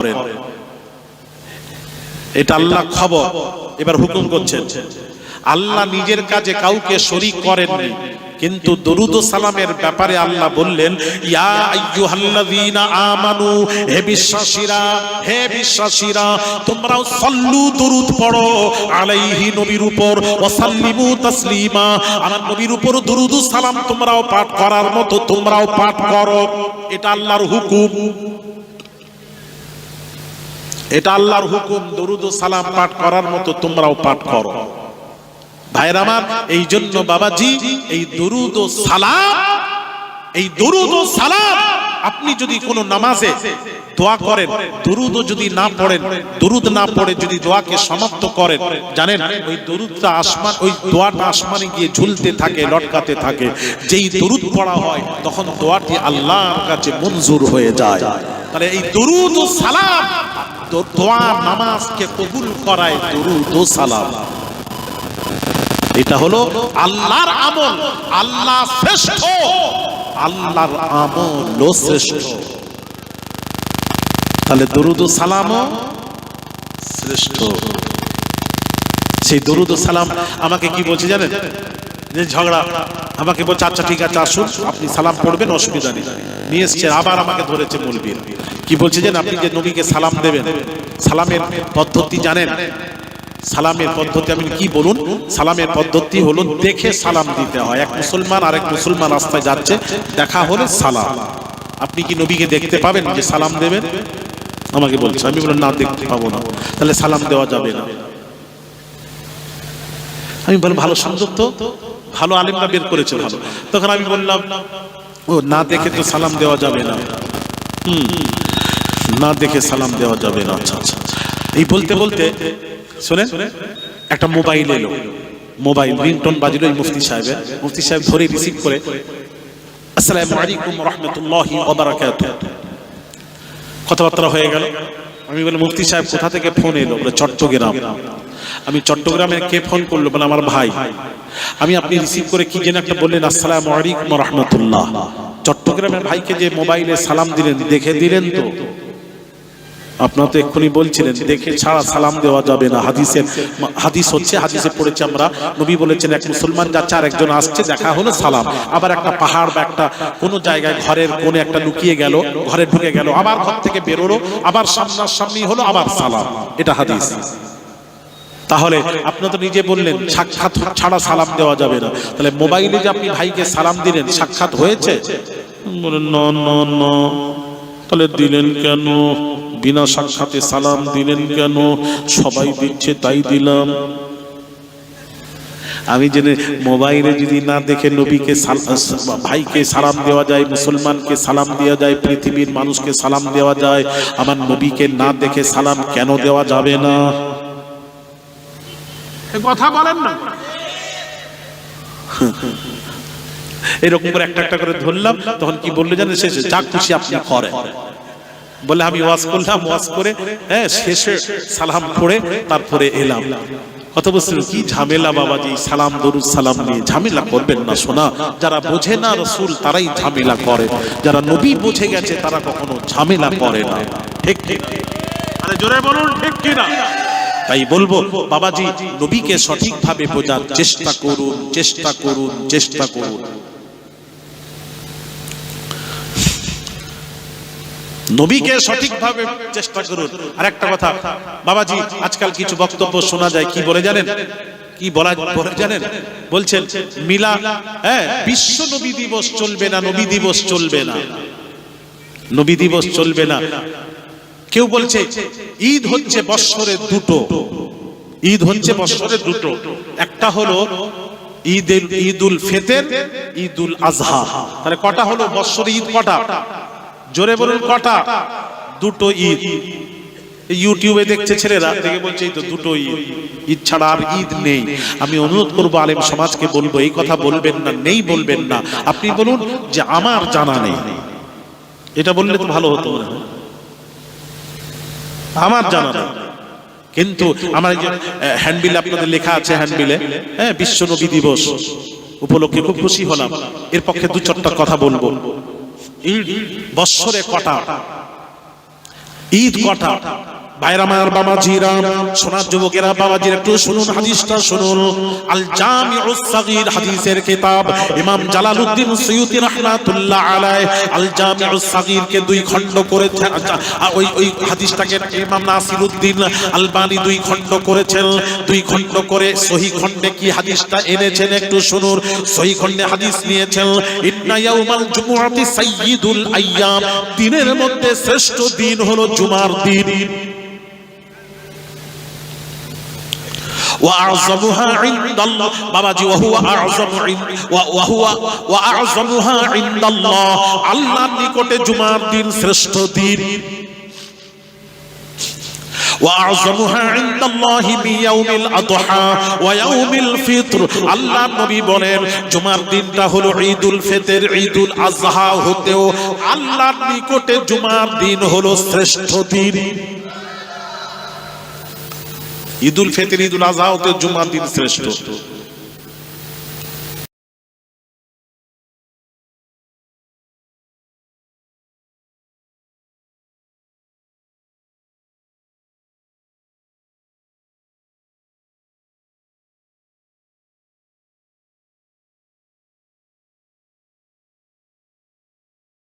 করেন। এটা আল্লাহ খবর। এবার হুকুম করছেন, আল্লাহ নিজের কাজে কাউকে শরিক করেননি, কিন্তু দরুদ সালামের ব্যাপারে আল্লাহ বললেন আমানু, হে বিশ্বাসীরা হে বিশ্বাসীরা, তোমরাও সল্লু দরুদ পড়ো, আলাইহি নবীর উপর ওয়া তাসলিমা। আমার নবীর উপর দরুদ সালাম তোমরাও পাঠ করার মতো তোমরাও পাঠ করো। এটা আল্লাহর হুকুম। এটা আল্লাহর হুকুম, দরুদ সালাম পাঠ করার মতো তোমরাও পাঠ করো। ভাইয়ের আমার এই জন্য বাবাজি, এই দরুদ সালাম, এই দরুদ সালাম আপনি যদি কোনো নামাজে দোয়া করেন, দরুদ যদি না পড়েন, দরুদ না পড়ে যদি দোয়াকে সমাপ্ত করেন, জানেন, ওই দরুদটা আসমান, ওই দোয়াটা আসমানে গিয়ে ঝুলতে থাকে, লটকাতে থাকে। যেই দরুদ পড়া হয়, তখন দোয়াটি আল্লাহর কাছে মঞ্জুর হয়ে যায়। তাহলে এই দরুদ ও সালাম দোয়া নামাজকে কবুল করায় এটা হলো আল্লাহর আমল, আল্লাহ শ্রেষ্ঠ, আল্লাহর আমল শ্রেষ্ঠ। তাহলে দরুদ সালামও শ্রেষ্ঠ। সেই দরুদ সালাম আমাকে কি বলছে জানেন? যে ঝগড়া, আমাকে বলছে আচ্ছা ঠিক আছে, আসুন, আপনি সালাম পড়বেন, অসুবিধা নেই। নিয়ে এসছে আবার আমাকে ধরেছে মুলবির। কি বলছে জানেন আপনি যে নবীকে সালাম দেবেন? সালামের পদ্ধতি জানেন? সালামের পদ্ধতি, আমি কি বলুন? সালামের পদ্ধতি হলো দেখে সালাম দিতে হয়। এক মুসলমান আরেক মুসলমান রাস্তায় যাচ্ছে, দেখা হলে সালাম। আপনি কি নবীকে দেখতে পাবেন যে সালাম দেবেন? আমাকে বলছে, আমি বললাম, না, দেখতে পাবো না। তাহলে সালাম দেওয়া যাবে না। আমি বললাম, ভালো সংযুক্ত? ভালো আলিমরা বের করেছে ভালো। তখন আমি বললাম, ও, না দেখে তো সালাম দেওয়া যাবে না। হুম। না দেখে সালাম দেওয়া যাবে না। আচ্ছা আচ্ছা এই বলতে বলতে, শোনেন, একটা মোবাইল এলো। মোবাইল, রিংটোন বাজিল মুফতি সাহেবের। মুফতি সাহেব ধরে রিসিভ করে, আসসালামু আলাইকুম রহমতুল্লাহি কথাবার্তা হয়ে গেল। আমি বলে মুফতি সাহেব, কোথা থেকে ফোন এলো? বলে, চট্টগ্রাম। আমি, চট্টগ্রামে কে ফোন করল? বলে, আমার ভাই। আমি, আপনি রিসিভ করে কি যেন একটা বললেন, আসসালামু আলাইকুম রহমতুল্লাহ। চট্টগ্রামের ভাইকে যে মোবাইলে সালাম দিলেন, দেখে দিলেন তো। আপনারা তো এক্ষুনি বলছিলেন, দেখে ছাড়া সালাম দেওয়া যাবে না। হাদিসের হাদিস হচ্ছে, হাদিসে পড়েছে আমরা, নবী বলেছেন, এক মুসলমান যাচ্ছে আর একজন আসছে, দেখা হলো সালাম। আবার একটা পাহাড় বা একটা কোনো জায়গায় ঘরের কোণে একটা লুকিয়ে গেল, ঘরে ঢুকে গেল, আবার ঘর থেকে বেরোলো, আবার সামনাসামনি হলো, আবার সালাম। এটা হাদিস। তাহলে আপনি তো নিজে বললেন, সাক্ষাৎ ছাড়া সালাম দেওয়া যাবে না। তাহলে মোবাইলে যে আপনি ভাইকে সালাম দিলেন, সাক্ষাৎ হয়েছে? তাহলে দিলেন কেন? বিনা সাক্ষাতে সালাম দিলেন কেন? সবাই দিচ্ছে তাই দিলাম। আমি জেনে মোবাইলে যদি না দেখে নবীকে ভাইকে সালাম দেওয়া যায় মুসলমানকে সালাম দেওয়া যায় পৃথিবীর মানুষকে সালাম দেওয়া যায় আমার নবীকে না দেখে সালাম কেন দেওয়া যাবে না? কথা বলেন না। এরকম করে একটা একটা করে ধরলাম তখন কি বললে জানেন? শেষে যা খুশি আপনি করেন। বলে আমি ওয়াজ করলাম, ওয়াজ করে হ্যাঁ শেষে সালাম পড়ে তারপরে এলাম। কত বলছিল কি ঝামেলা বাবাজি, সালাম, দরুদ, সালাম নিয়ে ঝামেলা করবেন না শোনা যারা বোঝে না রসুল, তারাই ঝামেলা করে। যারা নবী বুঝে গেছে, তারা কখনো ঝামেলা করে না। ঠিক ঠিক আরে জোরে বলুন, ঠিক কি তাই বলব, বাবাজি, নবীকে সঠিকভাবে বোঝার চেষ্টা করুন চেষ্টা করুন চেষ্টা করুন। নবীকে সঠিকভাবে চেষ্টা করুন। আর একটা কথা বাবাজি আজকাল কিছু বক্তব্য শোনা যায় কি বলে জানেন? কি বলা বলে জানেন? বলছেন মিলা হ্যাঁ বিশ্ব নবী দিবস চলবে না নবী দিবস চলবে না। নবী দিবস চলবে না। কেউ বলছে ঈদ হচ্ছে বৎসরে দুটো। ঈদ হচ্ছে বৎসরে দুটো। একটা হলো ঈদ ঈদ ঈদুল ফেতের ঈদুল আজহা। তাহলে কটা হলো বৎসরে ঈদ কটা? জোরে বলুন কটা? দুটো ঈদ। ইউটিউবে দেখছে ছেলেরা দেখে বলছে এই তো দুটো ঈদ। ঈদ। ছাড়া আর ঈদ নেই। আমি অনুরোধ করব আলেম সমাজকে বলব এই কথা বলবেন না নেই বলবেন না। আপনি বলুন যে আমার জানা নেই। এটা বললে তো ভালো হতো। আমার জানা নেই। কিন্তু আমার হ্যান্ডবিলে আপনাদের লেখা আছে হ্যান্ডবিলে হ্যাঁ বিশ্ব নবী দিবস। উপলক্ষে খুব খুশি হলাম। এর পক্ষে দু চারটা কথা বলব। ঈদ বৎসরে কটা? ঈদ কটা? বাইরামার বাবাজিরা, সোনার যুবকেরা বাবাজিরা একটু শুনুন, হাদিসটা শুনুন। আল জামিউস সাগীর হাদিসের কিতাব, ইমাম জালালউদ্দিন সুয়ুতি রাহমাতুল্লাহ আলাইহি আল জামিউস সাগীর কে দুই খণ্ড করেছে ওই ওই হাদিসটাকে ইমাম নাসিরউদ্দিন আলবানী দুই খণ্ড করেছেন, দুই খণ্ড করে সহি খণ্ডে কি হাদিসটা এনেছেন একটু শুনুন। সহি খণ্ডে হাদিস নিয়েছেন, ইন্না ইয়াউমাল জুমুআতি সাইয়্যিদুল আইয়াম, দিনের মধ্যে শ্রেষ্ঠ দিন হলো জুমার দিন। وأعظمها عند الله বাবাজি وهو أعظم عند وهو وأعظمها عند الله আল্লাহর নিকটে জুমার দিন শ্রেষ্ঠ দিন وأعظمها عند الله بيوم الأضحى ويوم الفطر আল্লাহ নবী বলেন জুমার দিনটা হলো ঈদুল ফিতর ঈদুল আজহা হতেও আল্লাহর নিকটে জুমার দিন হলো শ্রেষ্ঠ দিন ঈদুল ফিতর ঈদুল আজহা হতে জুমার দিন শ্রেষ্ঠ।